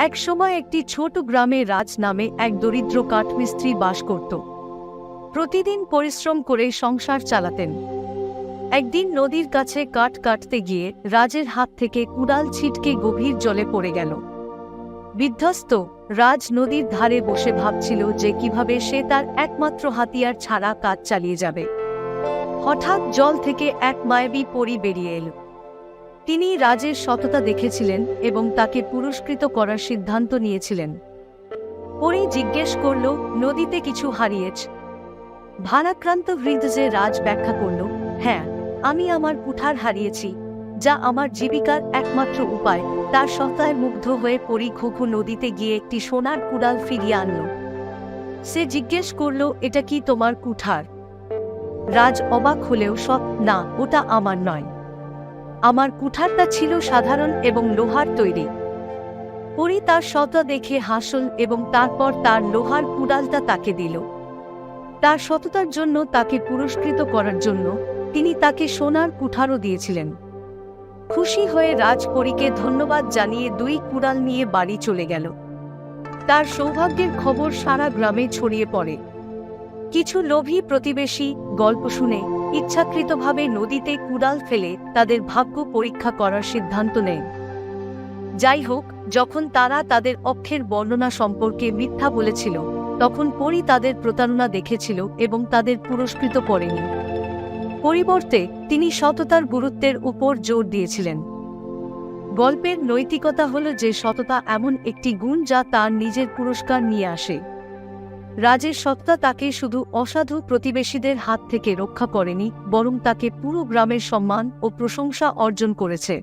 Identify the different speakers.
Speaker 1: একসময় একটি ছোট গ্রামে রাজ নামে এক দরিদ্র কাঠমিস্ত্রি বাস করত। প্রতিদিন পরিশ্রম করে সংসার চালাতেন। একদিন নদীর কাছে কাঠ কাটতে গিয়ে রাজের হাত থেকে কুড়াল ছিটকে গভীর জলে পড়ে গেল। বিধ্বস্ত রাজ নদীর ধারে বসে ভাবছিল যে কীভাবে সে তার একমাত্র হাতিয়ার ছাড়া কাজ চালিয়ে যাবে। হঠাৎ জল থেকে এক মায়াবী পরি বেরিয়ে এল। তিনি রাজের সততা দেখেছিলেন এবং তাকে পুরস্কৃত করার সিদ্ধান্ত নিয়েছিলেন। পরি জিজ্ঞেস করল, নদীতে কিছু হারিয়েছ? ভারাক্রান্ত হৃদয়ে রাজ ব্যাখ্যা করল হ্যাঁ আমি আমার কুঠার হারিয়েছি, যা আমার জীবিকার একমাত্র উপায়। তার সত্তায় মুগ্ধ হয়ে পরি ঘুঘু নদীতে গিয়ে একটি সোনার কুড়াল ফিরিয়ে আনল। সে জিজ্ঞেস করল, এটা কি তোমার কুঠার? রাজ অবাক হলেও সৎ, না, ওটা আমার নয়। আমার কুঠারটা ছিল সাধারণ এবং লোহার তৈরি। পরি তার সতা দেখে হাসল এবং তারপর তার লোহার কুড়ালটা তাকে দিল। তার সততার জন্য তাকে পুরস্কৃত করার জন্য তিনি তাকে সোনার কুঠারও দিয়েছিলেন। খুশি হয়ে রাজপরীকে ধন্যবাদ জানিয়ে দুই কুড়াল নিয়ে বাড়ি চলে গেল। তার সৌভাগ্যের খবর সারা গ্রামে ছড়িয়ে পড়ে। কিছু লোভী প্রতিবেশী গল্প শুনে ইচ্ছাকৃতভাবে নদীতে কুড়াল ফেলে তাদের ভাগ্য পরীক্ষা করার সিদ্ধান্ত নেয়। যাই হোক, যখন তারা তাদের অক্ষের বর্ণনা সম্পর্কে মিথ্যা বলেছিল, তখন পরি তাদের প্রতারণা দেখেছিল এবং তাদের পুরস্কৃত করেনি। পরিবর্তে তিনি সততার গুরুত্বের উপর জোর দিয়েছিলেন। গল্পের নৈতিকতা হল যে সততা এমন একটি গুণ যা তার নিজের পুরস্কার নিয়ে আসে। রাজের সত্তা তাকে শুধু অসাধু প্রতিবেশীদের হাত থেকে রক্ষা করেনি, বরং তাকে পুরো গ্রামের সম্মান ও প্রশংসা অর্জন করেছে।